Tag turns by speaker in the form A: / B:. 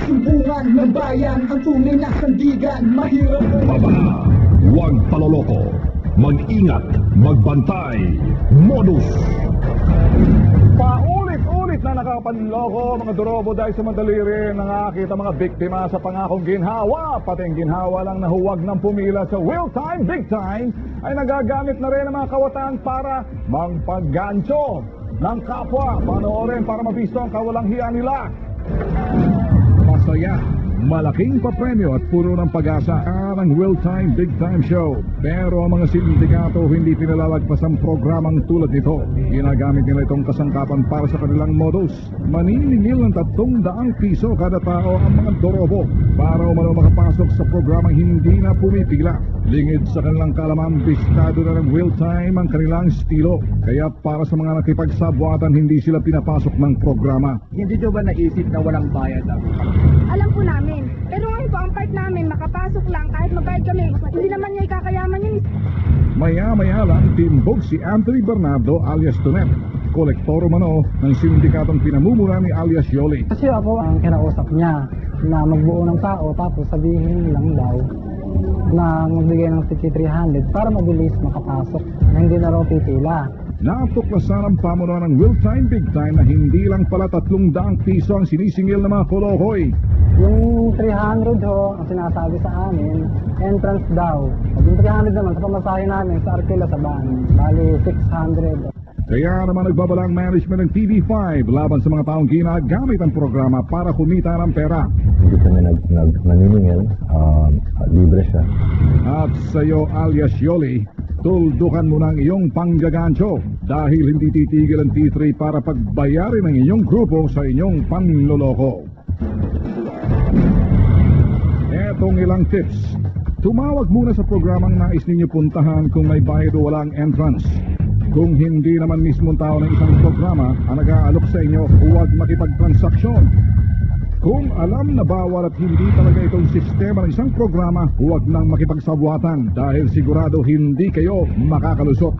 A: Sumbungan ng bayan ang tunay na sandigan Mahirap ang
B: Baba, huwag paloloko. Mag-ingat, magbantay. Modus.
C: Paulit-ulit na nakapanloko mga dorobo dahil sa madali rin nakakita mga biktima sa pangakong ginhawa. Pati ang ginhawa lang na huwag ng pumila sa will time, big time, ay nagagamit na rin ang mga kawatan para magpaggancho ng kapwa. Panoorin para mabisto ang kawalang hiya nila. Masaya, malaking papremyo at puro ng pag-asa ang Will Time Big Time Show. Pero ang mga sindikato hindi pinalalagpas ang programang tulad nito. Ginagamit nila itong kasangkapan para sa kanilang modus. Maniningil ng tatlong daang piso kada tao ang mga dorobo para umano makapasok sa programang hindi na pumipila. Lingid sa kanilang kalaman, bistado na ng Will Time ang kanilang estilo. Kaya para sa mga nakipagsabwatan, hindi sila pinapasok ng programa.
D: Hindi nyo ba naisip na walang bayad ang
E: Alam po namin. Pero ngayon po, ang part namin, makapasok lang kahit magbayad kami. Hindi naman niya ikakayaman yun.
C: Maya-maya lang, timbog si Anthony Bernardo alias Tonet. Kolektor umano ng sindikatong pinamumula ni alias Yoli.
F: Kasi ako ang kinausap niya na magbuo ng tao tapos sabihin lang daw na magbigay ng 6300 para mabilis makapasok na hindi na raw pipila.
C: Natuklasan ang pamunuan ng Will Time Big Time na hindi lang pala tatlong daang piso ang sinisingil ng mga kolokoy.
F: Yung 300 ho, ang sinasabi sa amin, entrance daw. At yung 300 naman sa pamasahe namin sa Arkela sa van, bali 600.
C: Kaya naman nagbabala ang management ng TV5 laban sa mga taong ginagamit ang programa para kumita ng pera.
G: hindi kami nag, nag naniningil, ah, libre siya.
C: At sa iyo alias Yoli, tuldukan mo ng iyong panggagancho dahil hindi titigil ang T3 para pagbayarin ang inyong grupo sa inyong panloloko. Etong ilang tips. Tumawag muna sa programang nais ninyo puntahan kung may bayad o walang entrance. Kung hindi naman mismong tao ng isang programa ang nag-aalok sa inyo, huwag makipagtransaksyon. Kung alam na bawal at hindi talaga itong sistema ng isang programa, huwag nang makipagsabwatan dahil sigurado hindi kayo makakalusot.